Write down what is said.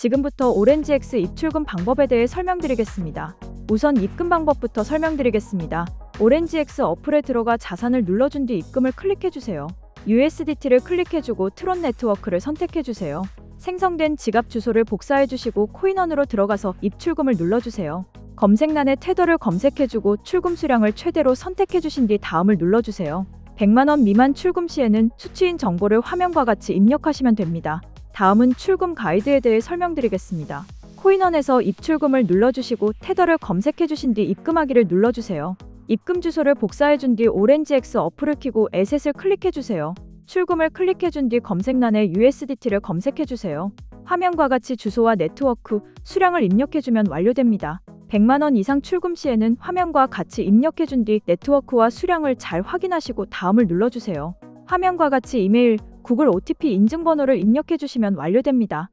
지금부터 오렌지X 입출금 방법에 대해 설명드리겠습니다. 우선 입금 방법부터 설명드리겠습니다. 오렌지X 어플에 들어가 자산을 눌러준 뒤 입금을 클릭해주세요. USDT를 클릭해주고 트론 네트워크를 선택해주세요. 생성된 지갑 주소를 복사해주시고 코인원으로 들어가서 입출금을 눌러주세요. 검색란에 테더를 검색해주고 출금 수량을 최대로 선택해주신 뒤 다음을 눌러주세요. 100만원 미만 출금 시에는 수취인 정보를 화면과 같이 입력하시면 됩니다. 다음은 출금 가이드에 대해 설명드리겠습니다. 코인원에서 입출금을 눌러주시고 테더를 검색해 주신 뒤 입금하기를 눌러주세요. 입금 주소를 복사해 준 뒤 오렌지X 어플을 켜고 에셋을 클릭해 주세요. 출금을 클릭해 준 뒤 검색란에 USDT를 검색해 주세요. 화면과 같이 주소와 네트워크, 수량을 입력해 주면 완료됩니다. 100만 원 이상 출금 시에는 화면과 같이 입력해 준 뒤 네트워크와 수량을 잘 확인하시고 다음을 눌러주세요. 화면과 같이 이메일, 구글 OTP 인증번호를 입력해 주시면 완료됩니다.